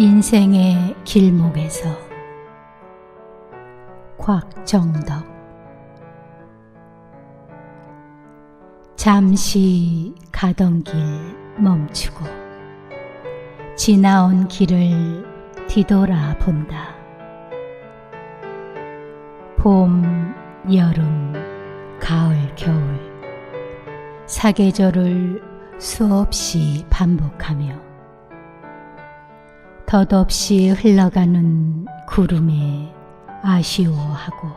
인생의 길목에서 곽정덕 잠시 가던 길 멈추고 지나온 길을 뒤돌아 본다. 봄, 여름, 가을, 겨울 사계절을 수없이 반복하며 덧없이 흘러가는 구름에 아쉬워하고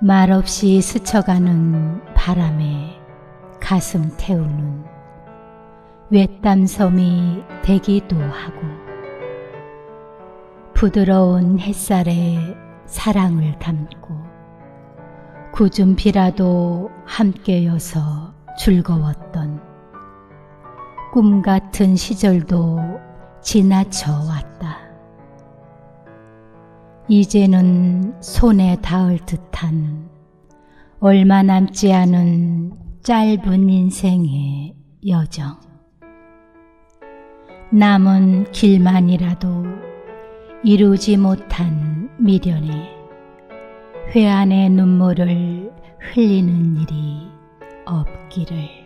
말없이 스쳐가는 바람에 가슴 태우는 외딴섬이 되기도 하고 부드러운 햇살에 사랑을 담고 굳은 비라도 함께여서 즐거웠던 꿈 같은 시절도 지나쳐 왔다. 이제는 손에 닿을 듯한 얼마 남지 않은 짧은 인생의 여정. 남은 길만이라도 이루지 못한 미련에 회한의 눈물을 흘리는 일이 없기를.